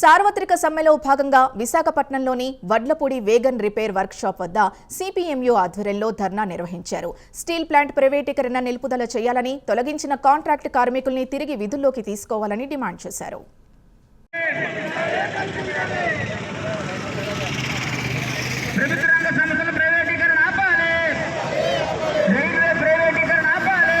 సార్వత్రిక సమ్మెలో భాగంగా విశాఖపట్నంలోని వడ్లపూడి వేగన్ రిపేర్ వర్క్షాప్ వద్ద సిపిఎంయు ఆధ్వర్యంలో ధర్నా నిర్వహించారు. స్టీల్ ప్లాంట్ ప్రైవేటీకరణ నిలుపుదల చేయాలని తొలగించిన కాంట్రాక్ట్ కార్మికుల్ని తిరిగి విధుల్లోకి తీసుకోవాలని డిమాండ్ చేశారు. ప్రభుత్వ రంగ సంస్థల ప్రైవేటీకరణ ఆపాలి రైల్వే ప్రైవేటీకరణ ఆపాలి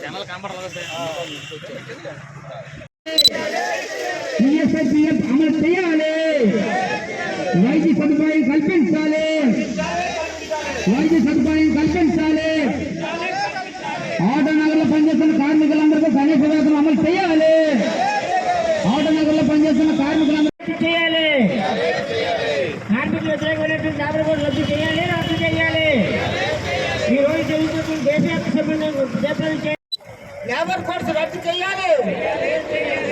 ఛానల్ కనబడలేదు పిఎస్ఐపిఎఫ్ అమలు చేయాలి వైద్య సదుపాయం కల్పించాలి వైద్య సదుపాయం కల్పించాలి ఆటో నగర్లో పనిచేస్తున్న కార్మికులందరికీ కనీస వేతనం అమలు చేయాలి ఆటో నగర్లో పనిచేస్తున్న కార్మికులందరికీ చేయాలి కార్మికులు వ్యతిరేకమైనటువంటి లేబర్ కోడ్ రద్దు చేయాలి రద్దు చేయాలి ఈ రోజు జరుగుతున్న దేశవ్యాప్త సభ్యులను జయప్రదం చేయాలి లేబర్ కోడ్స్ రద్దు చేయాలి?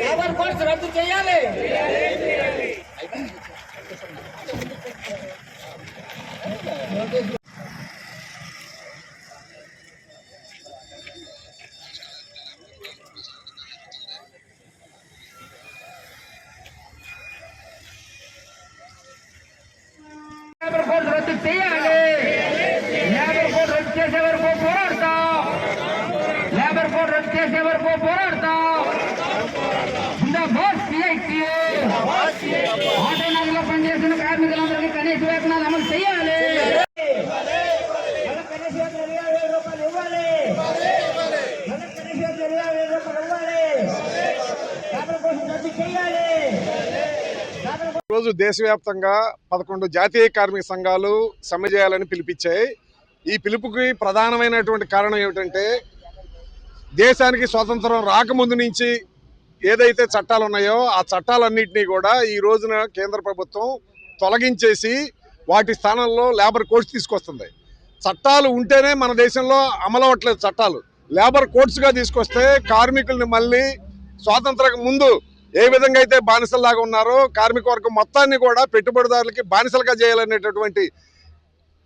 లేబర్ కోడ్స్ రద్దు చేయాలి? చేసే వరకు పోరాడతాం? జిందాబాద్ పనిచేస్తున్న కార్మికులందరికీ కనీస వేతనాలు అమలు చేయాలి. రోజు దేశవ్యాప్తంగా పదకొండు జాతీయ కార్మిక సంఘాలు సమ్మె చేయాలని పిలిపించాయి. ఈ పిలుపుకి ప్రధానమైనటువంటి కారణం ఏమిటంటే దేశానికి స్వాతంత్రం రాకముందు నుంచి ఏదైతే చట్టాలు ఉన్నాయో ఆ చట్టాలన్నింటినీ కూడా ఈ రోజున కేంద్ర ప్రభుత్వం తొలగించేసి వాటి స్థానంలో లేబర్ కోడ్స్ తీసుకొస్తుంది. చట్టాలు ఉంటేనే మన దేశంలో అమలవట్లేదు చట్టాలు. లేబర్ కోడ్స్గా తీసుకొస్తే కార్మికుల్ని మళ్ళీ స్వాతంత్రం ముందు ఏ విధంగా అయితే బానిసల్లాగా ఉన్నారో కార్మిక వర్గం మొత్తాన్ని కూడా పెట్టుబడిదారులకి బానిసలుగా చేయాలనేటటువంటి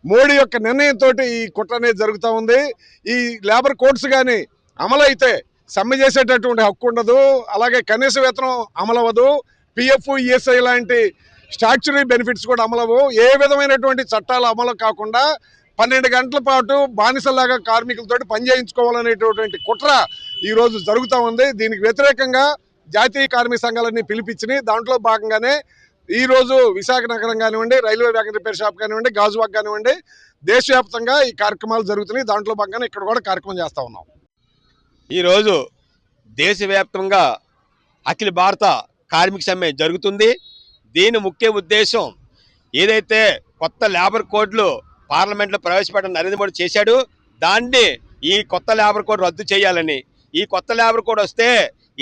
మోడీ యొక్క నిర్ణయంతో ఈ కుట్ర అనేది జరుగుతూ ఉంది. ఈ లేబర్ కోడ్స్ కానీ అమలైతే సమ్మె చేసేటటువంటి హక్కు ఉండదు. అలాగే కనీస వేతనం అమలవదు పిఎఫ్ ఈఎస్ఐ లాంటి స్టాచ్యురీ బెనిఫిట్స్ కూడా అమలవు ఏ విధమైనటువంటి చట్టాలు అమలు కాకుండా పన్నెండు గంటల పాటు బానిసలాగా కార్మికులతో పనిచేయించుకోవాలనేటటువంటి కుట్ర ఈరోజు జరుగుతూ ఉంది. దీనికి వ్యతిరేకంగా జాతీయ కార్మిక సంఘాలన్నీ పిలిపించినాయి దాంట్లో భాగంగానే ఈ రోజు విశాఖ నగరం కానివ్వండి రైల్వే వ్యాగన్ రిపేర్ షాప్ కానివ్వండి గాజువాక్ కానివ్వండి దేశవ్యాప్తంగా ఈ కార్యక్రమాలు జరుగుతున్నాయి. దాంట్లో భాగంగానే ఇక్కడ కూడా కార్యక్రమం చేస్తూ ఉన్నాం. ఈరోజు దేశవ్యాప్తంగా అఖిల భారత కార్మిక సమ్మె జరుగుతుంది. దీని ముఖ్య ఉద్దేశం ఏదైతే కొత్త లేబర్ కోడ్లు పార్లమెంట్లో ప్రవేశపెట్టడం నరేంద్ర మోడీ చేశాడు దాన్ని ఈ కొత్త లేబర్ కోడ్ రద్దు చేయాలని. ఈ కొత్త లేబర్ కోడ్ వస్తే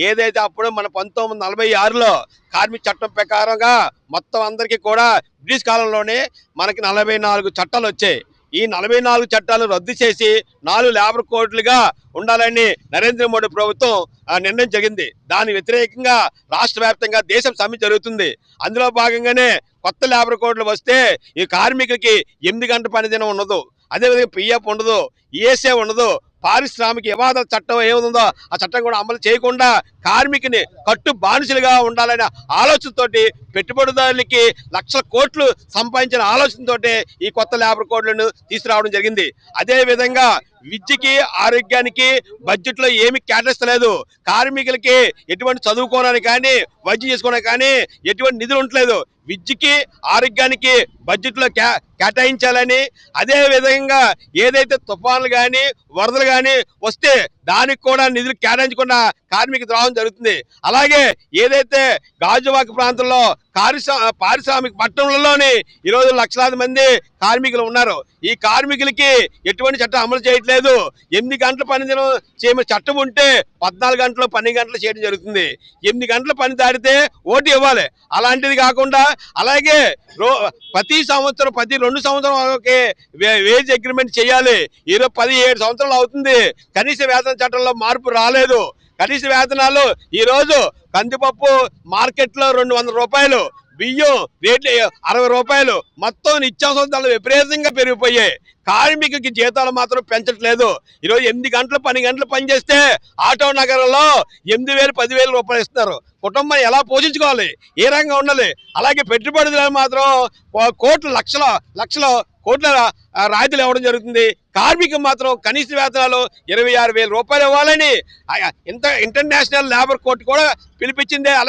ఏదైతే అప్పుడు మన పంతొమ్మిది నలభై ఆరులో కార్మిక చట్టం ప్రకారంగా మొత్తం అందరికీ కూడా బ్రిటిష్ కాలంలోనే మనకి నలభై నాలుగు చట్టాలు వచ్చాయి. ఈ నలభై నాలుగు చట్టాలు రద్దు చేసి నాలుగు లేబర్ కోడ్లుగా ఉండాలని నరేంద్ర మోడీ ప్రభుత్వం ఆ నిర్ణయం జరిగింది. దాని వ్యతిరేకంగా రాష్ట్ర వ్యాప్తంగా దేశం సమ్మె జరుగుతుంది. అందులో భాగంగానే కొత్త లేబర్ కోడ్లు వస్తే ఈ కార్మికులకి ఎనిమిది గంటల పని దినం ఉండదు. అదేవిధంగా పిఎఫ్ ఉండదు ఈఎస్ఏ ఉండదు పారిశ్రామిక వివాద చట్టం ఏముందో ఆ చట్టం కూడా అమలు చేయకుండా కార్మికుని కట్టు బానిసలుగా ఉండాలనే ఆలోచనతోటి పెట్టుబడిదారులకి లక్షల కోట్లు సంపాదించిన ఆలోచనతోటి ఈ కొత్త లేబర్ కోడ్లను తీసుకురావడం జరిగింది. అదే విధంగా విద్యకి ఆరోగ్యానికి బడ్జెట్లో ఏమి కేటాయిస్తలేదు కార్మికులకి ఎటువంటి చదువుకోవడానికి కానీ వైద్యం చేసుకోవడానికి కానీ ఎటువంటి నిధులు ఉండలేదు విద్యకి ఆరోగ్యానికి బడ్జెట్లో కే కేటాయించాలని అదే విధంగా ఏదైతే తుఫాన్లు కానీ వరదలు కానీ వస్తే దానికి కూడా నిధులు కేటాయించకుండా కార్మిక ద్రోహం జరుగుతుంది. అలాగే ఏదైతే గాజువాక ప్రాంతంలో పారిశ్రా పారిశ్రామిక పట్టణంలోని ఈరోజు లక్షలాది మంది కార్మికులు ఉన్నారు. ఈ కార్మికులకి ఎటువంటి చట్టం అమలు చేయట్లేదు. ఎనిమిది గంటల పని దినం చేయమని చట్టం ఉంటే పద్నాలుగు గంటలు పన్నెండు గంటలు చేయడం జరుగుతుంది. ఎనిమిది గంటల పని దాటితే ఓటు ఇవ్వాలి. అలాంటిది కాకుండా అలాగే ప్రతి సంవత్సరం ప్రతి రెండు సంవత్సరం వే- వేజ్ అగ్రిమెంట్ చేయాలి. ఈరోజు పది ఏడు సంవత్సరాలు అవుతుంది. కనీస వేతన చట్టంలో మార్పు రాలేదు. కనీస వేతనాలు ఈరోజు కందిపప్పు మార్కెట్లో రెండు వందల రూపాయలు బియ్యం రేట్లు అరవై రూపాయలు. మొత్తం నిత్యావసర ధరలు విపరీతంగా పెరిగిపోయాయి. కార్మికుకి జీతాలు మాత్రం పెంచట్లేదు. ఈరోజు ఎనిమిది గంటలు పని గంటలు పనిచేస్తే ఆటో నగరంలో ఎనిమిది వేలు పదివేలు రూపాయలు ఇస్తున్నారు. కుటుంబం ఎలా పోషించుకోవాలి? ఏ రంగం ఉండాలి? అలాగే పెట్టుబడిదారులు మాత్రం కో- కోట్ల లక్షల లక్షల కోట్ల రాయితీలు ఇవ్వడం జరుగుతుంది. కార్మికులు మాత్రం కనీస వేతనాలు ఇరవై ఆరు వేల రూపాయలు ఇవ్వాలని ఇంత ఇంటర్నేషనల్ లేబర్ కోర్టు కూడా పిలిపించింది.